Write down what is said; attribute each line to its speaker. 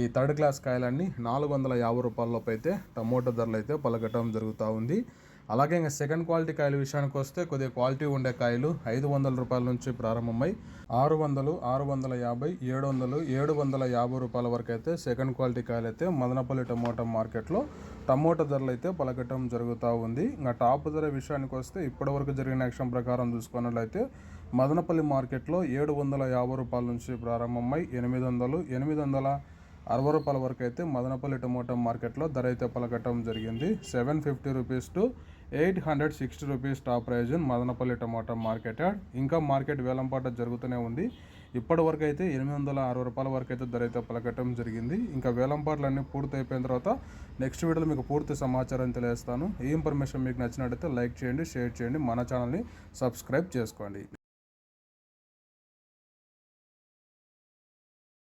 Speaker 1: ఈ third class కాయలన్నీ నాలుగు వందల యాభై రూపాయలలోపు అయితే టమోటా ధరలు అయితే పలకటం జరుగుతూ ఉంది. అలాగే ఇంకా సెకండ్ క్వాలిటీ కాయల విషయానికి వస్తే కొద్దిగా క్వాలిటీ ఉండే కాయలు ఐదు వందల రూపాయల నుంచి ప్రారంభమై ఆరు వందలు ఆరు వందల యాభై ఏడు వందలు ఏడు వందల యాభై రూపాయల వరకు అయితే సెకండ్ క్వాలిటీ కాయలు అయితే మదనపల్లి టమోటా మార్కెట్లో టమోటా ధరలు అయితే పలకటం జరుగుతూ ఉంది. ఇంకా టాప్ ధర విషయానికి వస్తే ఇప్పటివరకు జరిగిన యాక్షన్ ప్రకారం చూసుకున్నట్లయితే మదనపల్లి మార్కెట్లో ఏడు వందల యాభై రూపాయల నుంచి ప్రారంభమై ఎనిమిది వందలు ఎనిమిది వందల అరవై రూపాయల వరకు అయితే మదనపల్లి టమోటా మార్కెట్లో ధర అయితే పలకటం జరిగింది. Seven fifty rupees to eight hundred sixty rupees top price Madanapalli tomato market yard. ఇంకా మార్కెట్ వేలంపాట జరుగుతూనే ఉంది. ఇప్పటి వరకు అయితే ఎనిమిది వందల అరవై రూపాయల వరకు అయితే ధర అయితే పలకటం జరిగింది. ఇంకా వేలంపాట్లన్నీ పూర్తి అయిపోయిన తర్వాత నెక్స్ట్ వీడియోలో మీకు పూర్తి సమాచారం తెలియజేస్తాను. ఈ ఇన్ఫర్మేషన్ మీకు నచ్చినట్టయితే లైక్ చేయండి షేర్ చేయండి. మన ఛానల్ని సబ్స్క్రైబ్ చేసుకోండి.